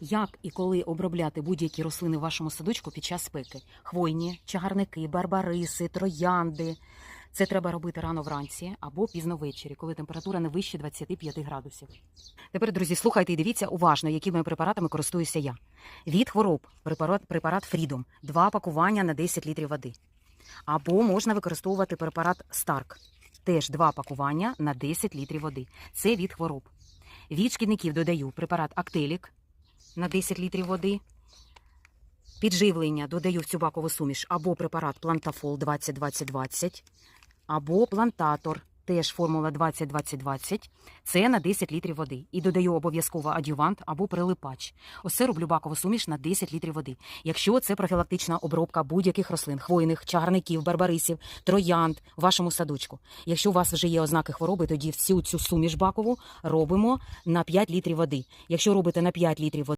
Як і коли обробляти будь-які рослини в вашому садочку під час спеки? Хвойні, чагарники, барбариси, троянди. Це треба робити рано вранці або пізно ввечері, коли температура не вище 25 градусів. Тепер, друзі, слухайте і дивіться уважно, якими препаратами користуюся я. Від хвороб препарат, препарат Фрідом, два пакування на 10 літрів води. Або можна використовувати препарат Старк, теж два пакування на 10 літрів води. Це від хвороб. Від шкідників додаю препарат Актелік на 10 літрів води. Підживлення додаю в цю бакову суміш або препарат Плантафол 20-20-20, або плантатор, теж формула 20-20-20. Це на 10 літрів води. І додаю обов'язково адювант або прилипач. Ось роблю бакову суміш на 10 літрів води. Якщо це профілактична обробка будь-яких рослин, хвойних, чагарників, барбарисів, троянд в вашому садочку. Якщо у вас вже є ознаки хвороби, тоді всю цю суміш бакову робимо на 5 літрів води. Якщо робите на 5 літрів води,